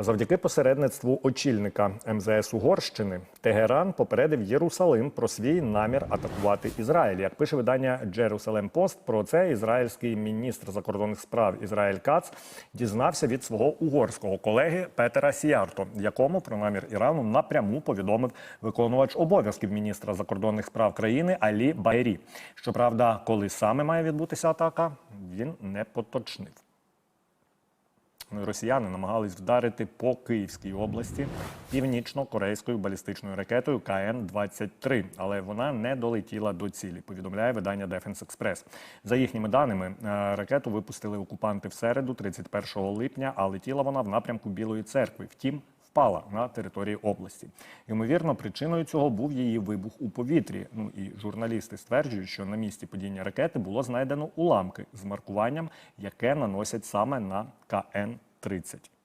Завдяки посередництву очільника МЗС Угорщини Тегеран попередив Єрусалим про свій намір атакувати Ізраїль. Як пише видання Jerusalem Post, про це ізраїльський міністр закордонних справ Ізраїль Кац дізнався від свого угорського колеги Петера Сіярто, якому про намір Ірану напряму повідомив виконувач обов'язків міністра закордонних справ країни Алі Байрі. Щоправда, коли саме має відбутися атака, він не поточнив. Росіяни намагались вдарити по Київській області північно-корейською балістичною ракетою КН-23, але вона не долетіла до цілі. Повідомляє видання Defense Express. За їхніми даними, е, ракету випустили окупанти в середу, 31 липня, а летіла вона в напрямку Білої церкви. Втім, впала на території області. Ймовірно, причиною цього був її вибух у повітрі. Ну і журналісти стверджують, що на місці падіння ракети було знайдено уламки з маркуванням, яке наносять саме на КН-30.